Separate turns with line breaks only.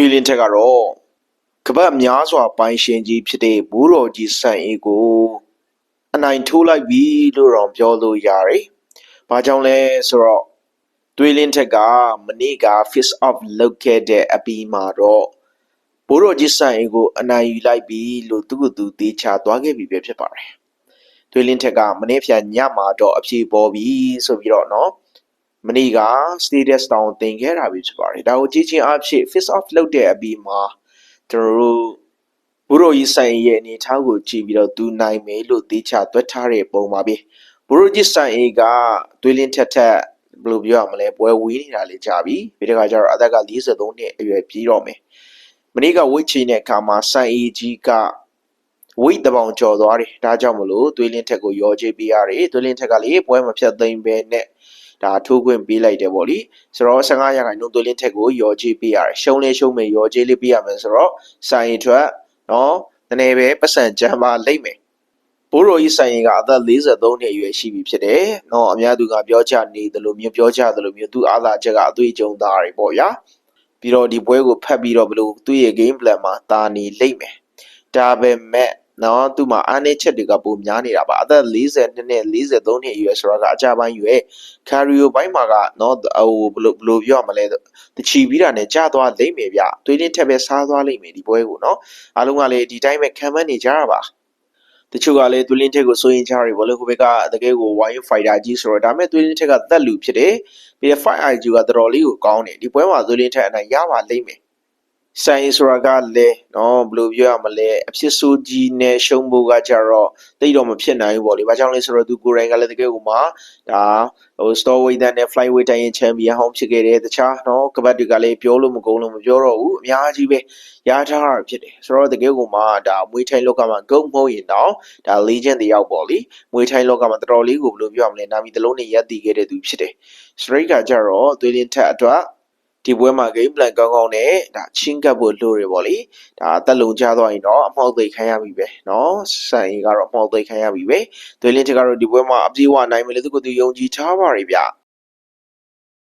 တွေးလင်းထက်ကတော့ကပတ်များစွာပိုင်ရှင်ကြီးဖြစ်တဲ့ဘိုးတော်ကြီးစံအေးကိုအနိုင်ထိုးလိုက်ပြီလို့တော့ပြောလို့ရတယ်။ဘာကြောင့်လဲဆိုတော့တွေးလင်းထက်ကမနေ့က fist off လုပ်ခဲ့တဲ့အပြီးမှာတော့ဘိုးတော်ကြီးစံအေးကိုအနိုင်ယူလိုက်ပြီလို့သူကသူတေချာသွားခဲ့ပြီပဲဖြစ်ပါတယ်။တွေးလင်းထက်ကမနေ့ဖြန်ညမှာတော့အပြေပေါ်ပြီဆိုပြီးတော့နော် မနေ့က status တောင်တင်ခဲ့တာပဲဖြစ်ပါတယ်ဒါကိုကြည့်ချင်းအဖြစ် face off လုပ်တဲ့အပြီးမှာကျွန်တော်တို့ဘုရိုကြီးဆိုင်ရဲ့အနေအထားကိုကြည့်ပြီးတော့သူနိုင်မယ်လို့တေချာသွက်ထားတဲ့ပုံပါပဲဘုရိုကြီးဆိုင်အေးကတွေးလင်းထက်ထက်ဘယ်လိုပြောရမလဲပွဲဝေးနေတာလေကြာပြီပြီးတဲ့ခါကျတော့အသက်က43နှစ်အရွယ်ပြီးတော့မယ်မနေ့ကဝိတ်ချီတဲ့အခါမှာဆိုင်အေးကြီးကဝိတ်တပေါင်ကျော်သွားတယ်ဒါကြောင့်မလို့တွေးလင်းထက်ကိုရောချေးပေးရတယ်တွေးလင်းထက်ကလေပွဲမဖြတ်သိမ်းပဲနဲ့ ဒါထိုးခွင့်ပေးလိုက်တယ်ပေါ့လေဆိုတော့15ရာခိုင်နှုန်းသွေးလင်းထက်ကိုရောချေးပေးရတယ်ရှုံးလဲရှုံးမယ်ရောချေးလေးပေးရမယ်ဆိုတော့စိုင်းထွက်နော်နည်းနည်းပဲပတ်စံကြမ်းပါလိမ့်မယ်ဘိုးတော်ကြီးဆိုင်ရင်ကအသက်43နှစ်အရွယ်ရှိပြီဖြစ်တယ်။နော်အများသူကပြောကြနေတယ်လို့မျိုးပြောကြတယ်လို့မျိုးသူအားသာချက်ကအသွေးကြုံသားတွေပေါ့ဗျာ။ပြီးတော့ဒီပွဲကိုဖတ်ပြီးတော့ဘလို့သူ့ရဲ့ game plan မှာတာနေလိမ့်မယ်။ဒါပေမဲ့ နော်သူ့မှာအားနည်းချက်တွေကပုံများနေတာပါ။အသက်42နဲ့43နှစ်အရွယ်ဆိုတော့ကအကြပိုင်းရွယ်ခါရီယိုဘိုင်းမှာကနော်ဟိုဘလို့ဘလို့ပြောရမလဲတချီပြီးတာနဲ့ကြာသွားလိမ့်မယ်ဗျ။သွေးလင်းထက်ပဲစားသွားလိမ့်မယ်ဒီပွဲကိုနော်။အားလုံးကလည်းဒီတိုင်းပဲခံမှန်းနေကြတာပါ။တချို့ကလည်းသွေးလင်းထက်ကိုစိုးရင်ကြရဘောလေဟိုဘက်ကတကယ်ကို wire fighter ကြီးဆိုတော့ဒါပေမဲ့သွေးလင်းထက်ကသက်လူဖြစ်တယ်။ပြီးတော့ fight IQ ကတော်တော်လေးကိုကောင်းတယ်ဒီပွဲမှာသွေးလင်းထက်အနိုင်ရပါလိမ့်မယ်။ ဆိုင်ဆိုတာကလည်းနော်ဘယ်လိုပြောရမလဲအဖြစ်ဆိုးကြီးနဲ့ရှုံးဖို့ကကြတော့တိတ်တော့မဖြစ်နိုင်ဘူးပေါ့လေ။ဘာကြောင့်လဲဆိုတော့သူကိုယ်တိုင်ကလည်းတကယ်ကိုမှဒါဟို store weight နဲ့ flyweight တိုင်းရင် champion ဟောင်းဖြစ်ခဲ့တယ်တခြားနော်ကပတ်တွေကလည်းပြောလို့မကုန်လို့မပြောတော့ဘူးအများကြီးပဲရထားတာဖြစ်တယ်ဆိုတော့တကယ်ကိုမှဒါမွေးထိုင်းလောကမှာဂုံမဟုတ်ရင်တော့ဒါ legend တယောက်ပေါ့လေမွေးထိုင်းလောကမှာတော်တော်လေးကိုဘယ်လိုပြောရမလဲနာမည်တစ်လုံးနဲ့ရပ်တည်ခဲ့တဲ့သူဖြစ်တယ် straight ကကြတော့သွေးလင်းထက်အတွက် ဒီပွဲမှာ game plan ကောင်းကောင်းနဲ့ဒါချင်းကပ်ဖို့လိုတယ်ပေါ့လေဒါအသက်လုံကျသွားရင်တော့အမှောက်သိခံရပြီပဲเนาะစံရီကတော့အမှောက်သိခံရပြီပဲသွေးလင်းထက်ကတော့ဒီပွဲမှာအပြေးဝနိုင်မယ်လို့သူကသူယုံကြည်ထားပါရဗျ